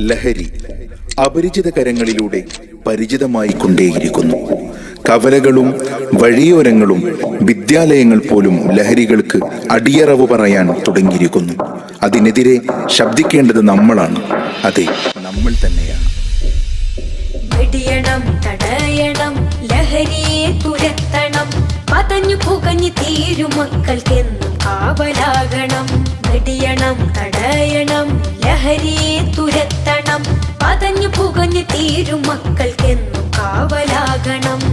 ലഹരി അപരിചിത കരങ്ങളിലൂടെ പരിചിതമായി കൊണ്ടേയിരിക്കുന്നു കവലകളും വഴിയോരങ്ങളും വിദ്യാലയങ്ങൾ പോലും ലഹരികൾക്ക് അടിയറവ് പറയാൻ തുടങ്ങിയിരിക്കുന്നു. അതിനെതിരെ ശബ്ദിക്കേണ്ടത് നമ്മളാണ്. അതെ നമ്മൾ തന്നെയാണ്. വെടിയണം തടയണം ലഹരിയെ തുരത്തണം. പതഞ്ഞു പുകഞ്ഞു തീരും മക്കൾക്കെന്നും കാവലാകണം വെടിയണം തടയണം ലഹരിയെ തുരത്തണം. പതഞ്ഞു പുകഞ്ഞു തീരും മക്കൾക്കെന്നും കാവലാകണം.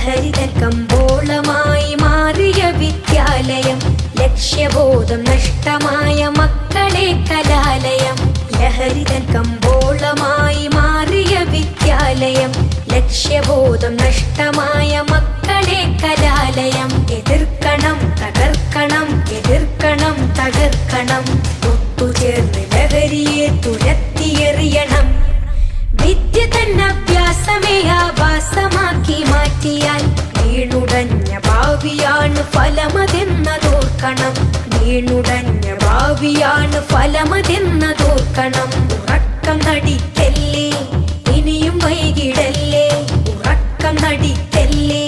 ലഹരിതൻ കമ്പോളമായി മാറിയ വിദ്യാലയം ലക്ഷ്യബോധം നഷ്ടമായ മക്കളെ കലാലയം. ലഹരിതൻ കമ്പോളമായി മാറിയ വിദ്യാലയം ലക്ഷ്യബോധം നഷ്ടമായ മക്കളെ കലാലയം. എതിർക്കണം വീണുടഞ്ഞ ഭാവിയാണ് ഫലമതെന്നതോർക്കണം വീണുടഞ്ഞ ഭാവിയാണ് ഫലമതെന്നതോർക്കണം ഉറക്കം നടിക്കല്ലേ ഇനിയും വൈകിടല്ലേ? ഉറക്കം നടിക്കല്ലേ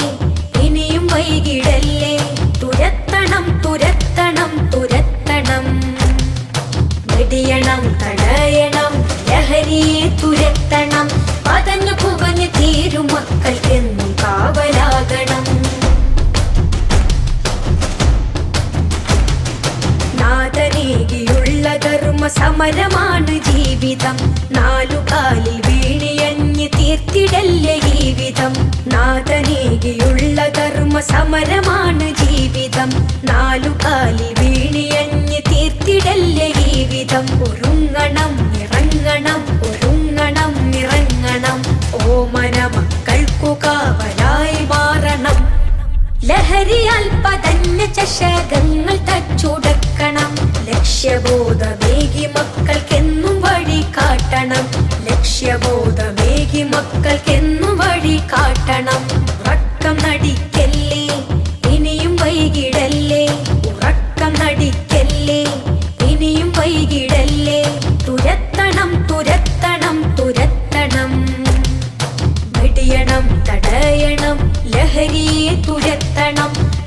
ഇനിയും വൈകിടല്ലേ? തുരത്തണം തുരത്തണം തുരത്തണം. വെടിയണം തടയണം ലഹരിയെ തുരത്തണം. പതഞ്ഞു പുകഞ്ഞു സമരമാണ് ജീവിതം. നാലു നാലുകാലിൽ വീണിയഞ്ഞ് തീർത്തിടല്ലേ ജീവിതം. നാഥനേകിയുള്ള ധർമ്മ സമരമാണ് ജീവിതം നാലുകാലിൽ വീണിയഞ്ഞ് തീർത്തിടല്ലേ ജീവിതം. ഒരുങ്ങണം ഇറങ്ങണം ഒരുങ്ങണം ഇറങ്ങണം. ഓമന മക്കൾക്കു കാവലായി മാറണം. ലഹരിയാൽ പതഞ്ഞ ചഷകങ്ങൾ തച്ചുടക്കണം ലക്ഷ്യബോധമേകി മക്കൾക്കെന്നും വഴി കാട്ടണം. ലക്ഷ്യബോധമേകി മക്കൾക്കെന്നും വഴി കാട്ടണം. ഉറക്കം നടിക്കല്ലേ? ഇനിയും വൈകിടല്ലേ? ഉറക്കം നടിക്കല്ലേ? ഇനിയും വൈകിടല്ലേ? തുരത്തണം തുരത്തണം തുരത്തണം. വെടിയണം തടയണം ലഹരിയെ തുരത്തണം.